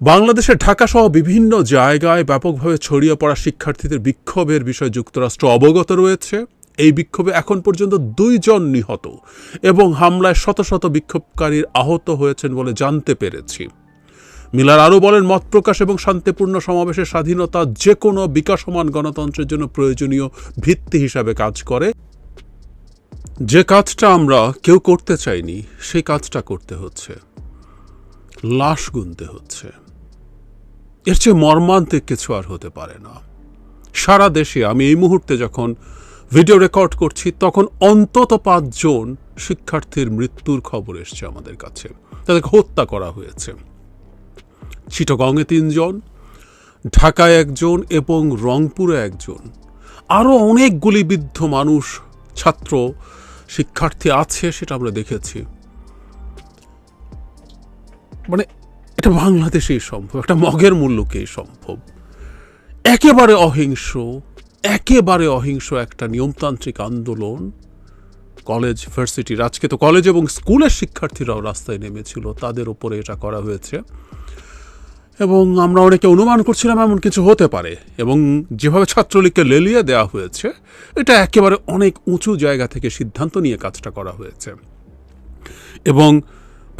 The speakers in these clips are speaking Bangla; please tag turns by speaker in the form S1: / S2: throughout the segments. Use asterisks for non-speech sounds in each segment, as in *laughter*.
S1: বাংলাদেশের ঢাকাসহ বিভিন্ন জায়গায় ব্যাপকভাবে ছড়িয়ে পড়া শিক্ষার্থীদের বিক্ষোভের বিষয়ে যুক্তরাষ্ট্র অবগত রয়েছে। এই বিক্ষোভে এখন পর্যন্ত দুইজন নিহত এবং হামলায় শত শত বিক্ষোভকারীর আহত হয়েছেন বলে জানতে পেরেছি। মিলার আরও বলেন, মত প্রকাশ এবং শান্তিপূর্ণ সমাবেশের স্বাধীনতা যে কোনো বিকাশমান গণতন্ত্রের জন্য প্রয়োজনীয় ভিত্তি হিসাবে কাজ করে। যে কাজটা আমরা কেউ করতে চাইনি, সেই কাজটা করতে হচ্ছে। লাশ গুনতে হচ্ছে। এর চেয়ে মর্মান্তিক কিছু আর হতে পারে না। সারা দেশে আমি এই মুহূর্তে যখন ভিডিও রেকর্ড করছি, তখন অন্তত পাঁচজন শিক্ষার্থীর মৃত্যুর খবর এসছে আমাদের কাছে। তাদেরকে হত্যা করা হয়েছে। চিটগংয়ে তিনজন, ঢাকায় একজন এবং রংপুরে একজন। আরও অনেক গুলিবিদ্ধ মানুষ, ছাত্র, শিক্ষার্থী আছে সেটা আমরা দেখেছি। মানে এটা বাংলাদেশেই সম্ভব, একটা মগের মূল্যকেই সম্ভব। একেবারে অহিংস একেবারে অহিংস একটা নিয়মতান্ত্রিক আন্দোলন। কলেজ, ভার্সিটির, আজকে তো কলেজ এবং স্কুলের শিক্ষার্থীরাও রাস্তায় নেমেছিল, তাদের উপরে এটা করা হয়েছে। এবং আমরা অনেকে অনুমান করছিলাম এমন কিছু হতে পারে, এবং যেভাবে ছাত্রলীগকে লেলিয়ে দেওয়া হয়েছে, এটা একেবারে অনেক উঁচু জায়গা থেকে সিদ্ধান্ত নিয়ে কাজটা করা হয়েছে। এবং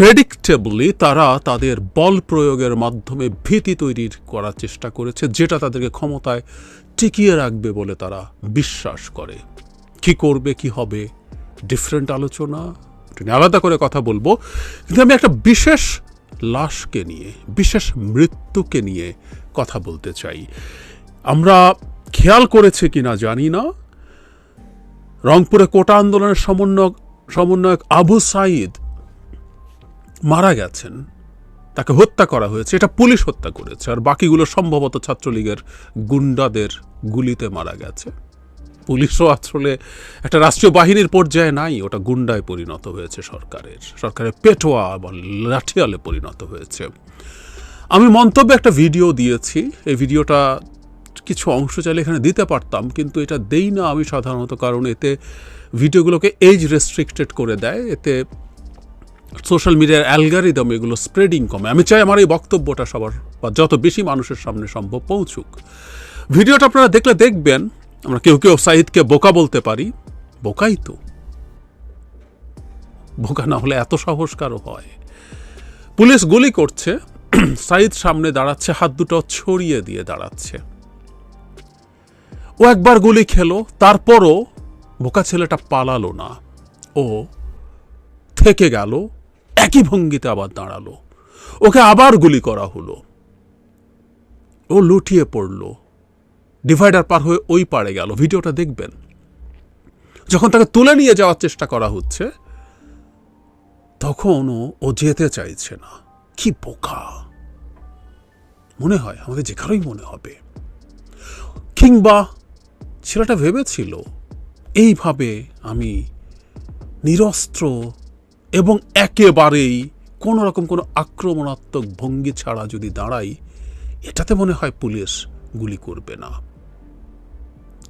S1: প্রেডিক্টেবলি তারা তাদের বল প্রয়োগের মাধ্যমে ভীতি তৈরির করার চেষ্টা করেছে, যেটা তাদেরকে ক্ষমতায় টিকিয়ে রাখবে বলে তারা বিশ্বাস করে। কি করবে, কি হবে ডিফারেন্ট আলোচনা? আলাদা করে কথা বলব। কিন্তু আমি একটা বিশেষ লাশকে নিয়ে, বিশেষ মৃত্যুকে নিয়ে কথা বলতে চাই। আমরা খেয়াল করেছে কিনা জানি না। রংপুরে কোটা আন্দোলনের সমন্বয়ক সমন্বয়ক আবু সাইদ মারা গেছেন, তাকে হত্যা করা হয়েছে, এটা পুলিশ হত্যা করেছে, আর বাকিগুলো সম্ভবত ছাত্রলীগের গুন্ডাদের গুলিতে মারা গেছে। পুলিশও আসলে একটা রাষ্ট্রীয় বাহিনীর পর্যায়ে নাই, ওটা গুন্ডায় পরিণত হয়েছে সরকারের। সরকারের পেটোয়া বা লাঠিয়ালে পরিণত হয়েছে। আমি মন্তব্যে একটা ভিডিও দিয়েছি, এই ভিডিওটা কিছু অংশ চাইলে এখানে দিতে পারতাম, কিন্তু এটা দেই না আমি সাধারণত, কারণ এতে ভিডিওগুলোকে এজ রেস্ট্রিক্টেড করে দেয়, এতে সোশ্যাল মিডিয়ার অ্যালগারিদম এগুলো স্প্রেডিং কমে। আমি চাই আমার এই বক্তব্যটা সবার বা যত বেশি মানুষের সামনে সম্ভব পৌঁছুক। ভিডিওটা আপনারা দেখলে দেখবেন, আমরা কেউ কেউ সাইদকে বোকা বলতে পারি। বোকাই তো। বোকা না হলে এত সাহস কারও হয়? পুলিশ গুলি করছে *clears throat* সাইদ সামনে দাঁড়াচ্ছে, হাত দুটো ছড়িয়ে দিয়ে দাঁড়াচ্ছে। ও একবার গুলি খেলো, তারপরও বোকা ছেলেটা পালালো না। ও থেকে গেল একই ভঙ্গিতে আবার দাঁড়াল। ওকে আবার গুলি করা হলো। ও লুটিয়ে পড়ল। ডিভাইডার পার হয়ে ওই পারে গেল। ভিডিওটা দেখবেন। যখন তাকে তুলে নিয়ে যাওয়ার চেষ্টা করা হচ্ছে, তখন ও যেতে চাইছে না। কি বোকা। মনে হয় আমাদের যে কারোই মনে হবে। কিংবা ছেলেটা ভেবেছিল, এইভাবে আমি নিরস্ত্র এবং একেবারেই কোনো রকম কোনো আক্রমণাত্মক ভঙ্গি ছাড়া যদি দাঁড়াই, এটাতে মনে হয় পুলিশ গুলি করবে না।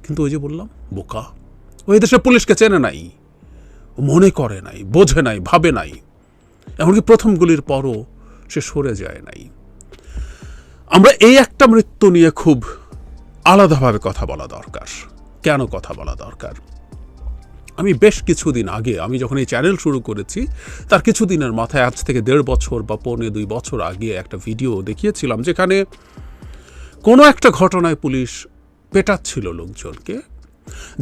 S1: কিন্তু ওই যে বললাম, বোকা। ওই দেশে পুলিশকে চেনে নাই, মনে করে নাই, বোঝে নাই, ভাবে নাই। এমনকি প্রথম গুলির পরও সে সরে যায় নাই। আমরা এই একটা মৃত্যু নিয়ে খুব আলাদাভাবে কথা বলা দরকার। কেন কথা বলা দরকার? আমি বেশ কিছুদিন আগে, আমি যখন এই চ্যানেল শুরু করেছি, তার কিছুদিনের মাথায় আজ থেকে দেড় বছর বা পৌনে দুই বছর আগে একটা ভিডিও দেখিয়েছিলাম, যেখানে কোনো একটা ঘটনায় পুলিশ পেটাচ্ছিল লোকজনকে,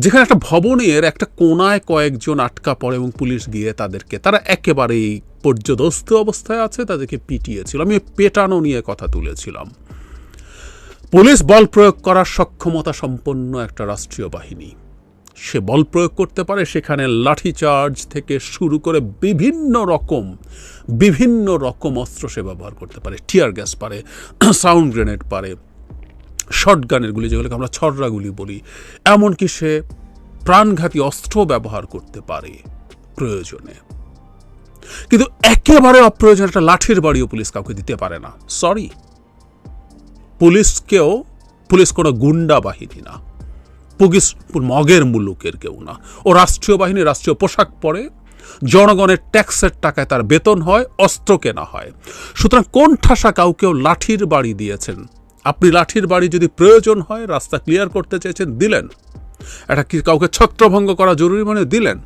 S1: যেখানে একটা ভবনের একটা কোনায় কয়েকজন আটকা পড়ে এবং পুলিশ গিয়ে তাদেরকে, তারা একেবারেই পর্যদস্ত অবস্থায় আছে, তাদেরকে পিটিয়েছিল। আমি পেটানো নিয়ে কথা তুলেছিলাম। পুলিশ বল প্রয়োগ করার সক্ষমতা সম্পন্ন একটা রাষ্ট্রীয় বাহিনী। সে বল প্রয়োগ করতে পারে, সেখানে লাঠিচার্জ থেকে শুরু করে বিভিন্ন রকম বিভিন্ন রকম অস্ত্র সে ব্যবহার করতে পারে, টিয়ার গ্যাস পারে, *clears throat* সাউন্ড গ্রেনেড পারে শর্ট গানের গুলি যেগুলোকে আমরা ছড়রা গুলি বলি, এমনকি সে প্রাণঘাতী অস্ত্র ব্যবহার করতে পারে প্রয়োজনে। কিন্তু একেবারে অপ্রয়োজন একটা লাঠির বাড়িও পুলিশ কাউকে দিতে পারে না, সরি। পুলিশকেও, পুলিশ কোনো গুন্ডা বাহিনী না। পুলিশ মগের মুলুকের কেউ না। ও রাষ্ট্রীয় বাহিনী, রাষ্ট্রীয় পোশাক পরে, জনগণের ট্যাক্সের টাকায় তার বেতন হয়, অস্ত্র কেনা হয়। সুতরাং কোন ঠাসা কাউকেও লাঠির বাড়ি দিয়েছেন? আপনি লাঠির বাড়ি যদি প্রয়োজন হয়, রাস্তা ক্লিয়ার করতে চেয়েছেন, দিলেন। এটা কি কাউকে ছত্রভঙ্গ করা জরুরি মানে দিলেন?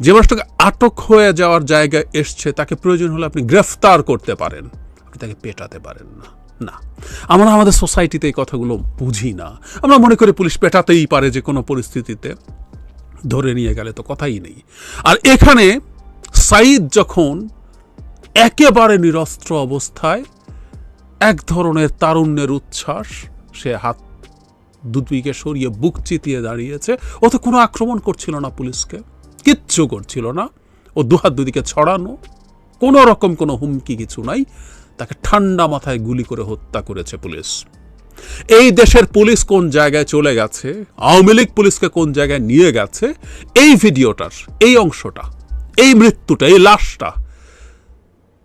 S1: যে মানুষটাকে আটক হয়ে যাওয়ার জায়গায় এসছে, তাকে প্রয়োজন হলে আপনি গ্রেফতার করতে পারেন। আপনি তাকে পেটাতে পারেন না। না। আমরা আমাদের সোসাইটিতে এই কথাগুলো বুঝি না। আমরা মনে করি পুলিশ পেটাতেই পারে যে কোনো পরিস্থিতিতে। ধরে নিয়ে গেলে তো কথাই নেই। আর এখানে সাইদ যখন একেবারে নিরস্ত্র অবস্থায় এক ধরনের তারুণ্যের উচ্ছ্বাস, সে হাত দুদিকে সরিয়ে বুক চিতিয়ে দাঁড়িয়েছে, ও তো কোনো আক্রমণ করছিল না পুলিশকে। কিচ্ছু করছিল না। ও দুহাত দুদিকে ছড়ানো। কোনো রকম কোনো হুমকি কিছু নাই। তাকে ঠান্ডা মাথায় গুলি করে হত্যা করেছে পুলিশ। এই দেশের পুলিশ কোন জায়গায় চলে গেছে, আওয়ামী লীগ পুলিশকে কোন জায়গায় নিয়ে গেছে, এই ভিডিওটার, এই অংশটা, এই মৃত্যুটা, এই লাশটা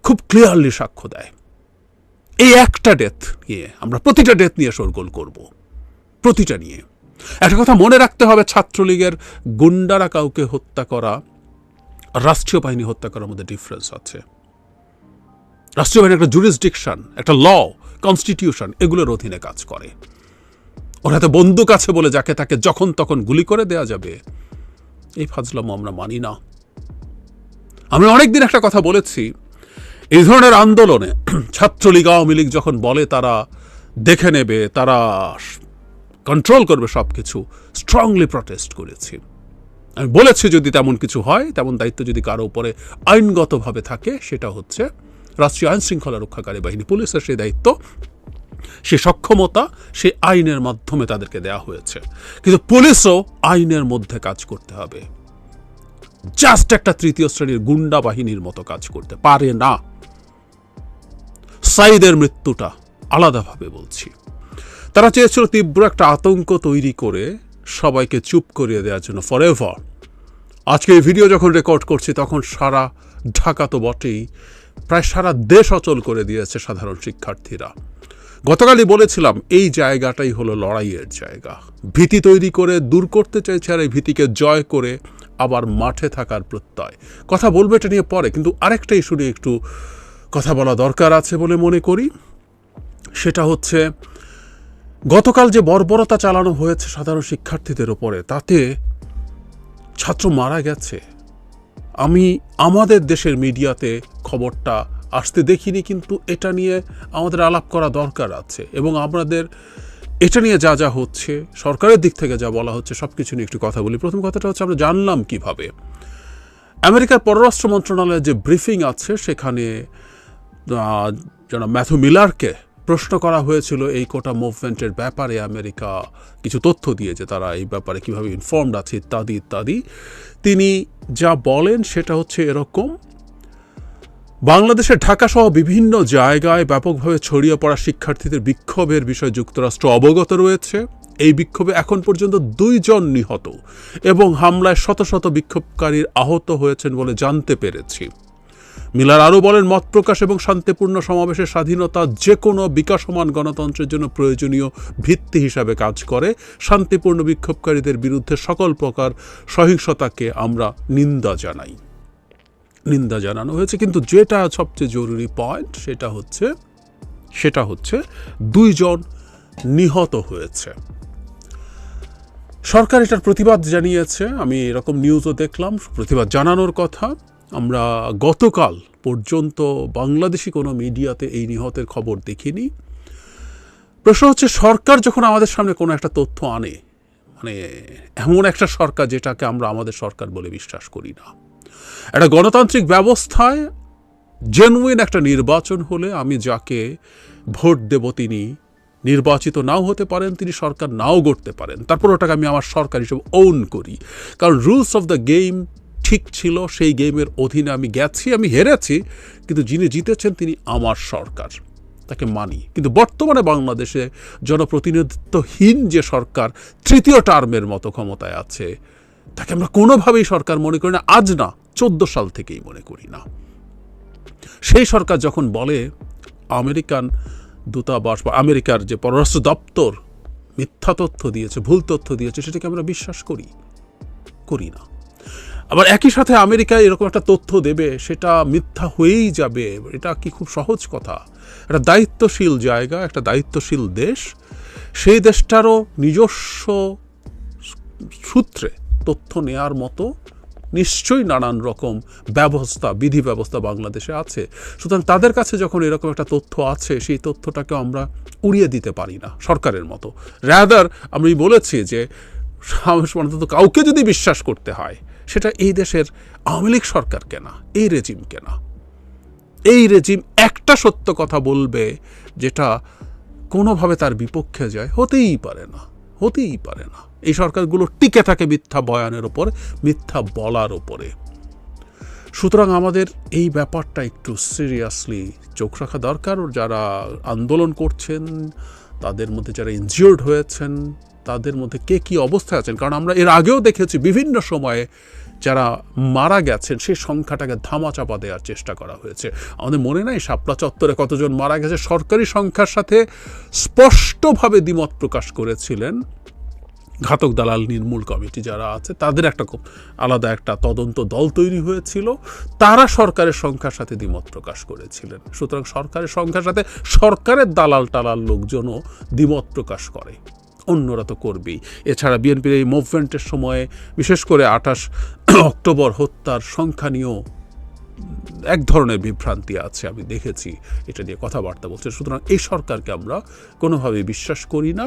S1: খুব ক্লিয়ারলি সাক্ষ্য দেয়। এই একটা ডেথ নিয়ে, আমরা প্রতিটা ডেথ নিয়ে শোরগোল করব। প্রতিটা নিয়ে। একটা কথা মনে রাখতে হবে, ছাত্রলীগের গুন্ডারা কাউকে হত্যা করা, রাষ্ট্রীয় বাহিনী হত্যা করার মধ্যে ডিফারেন্স আছে। রাষ্ট্রীয় বাহিনী একটা জুরিসডিকশন একটা ল কনস্টিটিউশন এগুলোর অধীনে কাজ করে। ওর হাতে বন্দুক আছে বলে যাকে তাকে যখন তখন গুলি করে দেয়া যাবে, এই ফাজলামো আমরা মানি না। আমি অনেকদিন একটা কথা বলেছি, এই ধরনের আন্দোলনে ছাত্রলীগ, আওয়ামী লীগ যখন বলে তারা দেখে নেবে, তারা কন্ট্রোল করবে সব কিছু স্ট্রংলি প্রটেস্ট করেছি। আমি বলেছি যদি তেমন কিছু হয়, তেমন দায়িত্ব যদি কারও উপরে আইনগতভাবে থাকে, সেটা হচ্ছে রাষ্ট্রীয় আইন শৃঙ্খলা রক্ষাকারী বাহিনী, পুলিশের সেই দায়িত্ব, সে সক্ষমতা, সে আইনের মাধ্যমে তাদেরকে দেয়া হয়েছে। কিন্তু পুলিশও আইনের মধ্যে কাজ করতে হবে। জাস্ট একটা তৃতীয় শ্রেণির গুন্ডা বাহিনীর মতো কাজ করতে পারে না। সাইদের মৃত্যুটা আলাদাভাবে বলছি। তারা চেয়েছিল তীব্র একটা আতঙ্ক তৈরি করে সবাইকে চুপ করিয়ে দেওয়ার জন্য ফর এভার আজকে এই ভিডিও যখন রেকর্ড করছি, তখন সারা ঢাকা তো বটেই। প্রায় সারা দেশ অচল করে দিয়েছে সাধারণ শিক্ষার্থীরা। গতকালই বলেছিলাম, এই জায়গাটাই হলো লড়াইয়ের জায়গা। ভীতি তৈরি করে দূর করতে চাইছে আর এই ভীতিকে জয় করে আবার মাঠে থাকার প্রত্যয়। কথা বলব এটা নিয়ে পরে, কিন্তু আরেকটা ইস্যু নিয়ে একটু কথা বলা দরকার আছে বলে মনে করি। সেটা হচ্ছে, গতকাল যে বর্বরতা চালানো হয়েছে সাধারণ শিক্ষার্থীদের ওপরে তাতে ছাত্র মারা গেছে। আমি আমাদের দেশের মিডিয়াতে খবরটা আসতে দেখিনি, কিন্তু এটা নিয়ে আমাদের আলাপ করা দরকার আছে এবং আমাদের এটা নিয়ে যা যা হচ্ছে, সরকারের দিক থেকে যা বলা হচ্ছে সব কিছু নিয়ে একটু কথা বলি। প্রথম কথাটা হচ্ছে আমরা জানলাম কীভাবে। আমেরিকার পররাষ্ট্র মন্ত্রণালয়ের যে ব্রিফিং আছে, সেখানে যেন ম্যাথু মিলারকে প্রশ্ন করা হয়েছিল এই কোটা মুভমেন্টের ব্যাপারে আমেরিকা কিছু তথ্য দিয়েছে, তারা এই ব্যাপারে কীভাবে ইনফর্মড আছে, ইত্যাদি ইত্যাদি। তিনি যা বলেন সেটা হচ্ছে এরকম, বাংলাদেশের ঢাকা সহ বিভিন্ন জায়গায় ব্যাপকভাবে ছড়িয়ে পড়া শিক্ষার্থীদের বিক্ষোভের বিষয়ে যুক্তরাষ্ট্র অবগত রয়েছে। এই বিক্ষোভে এখন পর্যন্ত দুইজন নিহত এবং হামলায় শত শত বিক্ষোভকারীর আহত হয়েছেন বলে জানতে পেরেছি। মিলার আরও বলেন, মত প্রকাশ এবং শান্তিপূর্ণ সমাবেশের স্বাধীনতা যে কোনো বিকাশমান গণতন্ত্রের জন্য প্রয়োজনীয় ভিত্তি হিসাবে কাজ করে। শান্তিপূর্ণ বিক্ষোভকারীদের বিরুদ্ধে সকল প্রকার সহিংসতাকে আমরা নিন্দা জানাই। নিন্দা জানানো হয়েছে, কিন্তু যেটা সবচেয়ে জরুরি পয়েন্ট সেটা হচ্ছে সেটা হচ্ছে দুইজন নিহত হয়েছে। সরকার এটার প্রতিবাদ জানিয়েছে। আমি এরকম নিউজও দেখলাম, প্রতিবাদ জানানোর কথা। আমরা গতকাল পর্যন্ত বাংলাদেশি কোনো মিডিয়াতে এই নিহতের খবর দেখিনি। প্রশ্ন হচ্ছে, সরকার যখন আমাদের সামনে কোনো একটা তথ্য আনে মানে এমন একটা সরকার যেটাকে আমরা আমাদের সরকার বলে বিশ্বাস করি না। একটা গণতান্ত্রিক ব্যবস্থায় জেনুইন একটা নির্বাচন হলে আমি যাকে ভোট দেব তিনি নির্বাচিত নাও হতে পারেন, তিনি সরকার নাও গড়তে পারেন। তারপর ওটাকে আমি আমার সরকার হিসেবে ওন করি। কারণ রুলস অফ দ্য গেম ঠিক ছিল, সেই গেমের অধীনে আমি গেছি, আমি হেরেছি, কিন্তু যিনি জিতেছেন তিনি আমার সরকার, তাকে মানি। কিন্তু বর্তমানে বাংলাদেশে জনপ্রতিনিধিত্বহীন যে সরকার, তৃতীয় টার্মের মতো ক্ষমতায় আছে, তাকে আমরা কোনোভাবেই সরকার মনে করি না, আজ না, চোদ্দ সাল থেকেই মনে করি না। সেই সরকার যখন বলে, আমেরিকান দূতাবাস বা আমেরিকার যে পররাষ্ট্র দপ্তর মিথ্যা তথ্য দিয়েছে, ভুল তথ্য দিয়েছে, সেটাকে আমরা বিশ্বাস করি করি না। আবার একই সাথে আমেরিকা এরকম একটা তথ্য দেবে, সেটা মিথ্যা হয়েই যাবে। এটা কি খুব সহজ কথা? একটা দায়িত্বশীল জায়গা, একটা দায়িত্বশীল দেশ, সেই দেশটারও নিজস্ব সূত্রে তথ্য নেয়ার মতো নিশ্চয়ই নানান রকম ব্যবস্থা বিধি ব্যবস্থা বাংলাদেশে আছে। সুতরাং তাদের কাছে যখন এরকম একটা তথ্য আছে, সেই তথ্যটাকে আমরা উড়িয়ে দিতে পারি না, সরকারের মতো। র্যাদার আমি বলেছি যে অন্তত কাউকে যদি বিশ্বাস করতে হয় সেটা এই দেশের আওয়ামী লীগ সরকারকে না এই রেজিমকে না এই রেজিম একটা সত্য কথা বলবে যেটা কোনোভাবে তার বিপক্ষে যায়, হতেই পারে না, হতেই পারে না। এই সরকারগুলো টিকে থাকে মিথ্যা বয়ানের ওপর, মিথ্যা বলার ওপরে। সুতরাং আমাদের এই ব্যাপারটা একটু সিরিয়াসলি চোখ রাখা দরকার। যারা আন্দোলন করছেন, তাদের মধ্যে যারা ইনজিওর্ড হয়েছেন তাদের মধ্যে কে কী অবস্থায় আছেন? কারণ আমরা এর আগেও দেখেছি বিভিন্ন সময়ে যারা মারা গেছেন, সেই সংখ্যাটাকে ধামাচাপা দেওয়ার চেষ্টা করা হয়েছে। আমাদের মনে নাই শাপলা চত্বরে কতজন মারা গেছে? সরকারি সংখ্যার সাথে স্পষ্টভাবে দ্বিমত প্রকাশ করেছিলেন ঘাতক দালাল নির্মূল কমিটি যারা আছে, তাদের একটা খুব আলাদা একটা তদন্ত দল তৈরি হয়েছিল। তারা সরকারের সংখ্যার সাথে দ্বিমত প্রকাশ করেছিলেন। সুতরাং সরকারের সংখ্যার সাথে সরকারের দালাল টালাল লোকজনও দ্বিমত প্রকাশ করে। অন্যরা তো করবেই এছাড়া বিএনপির এই মুভমেন্টের সময়ে, বিশেষ করে আঠাশ অক্টোবর হত্যার সংখ্যা নিয়েও এক ধরনের বিভ্রান্তি আছে, আমি দেখেছি। এটা নিয়ে কথাবার্তা বলছে। সুতরাং এই সরকারকে আমরা কোনোভাবেই বিশ্বাস করি না।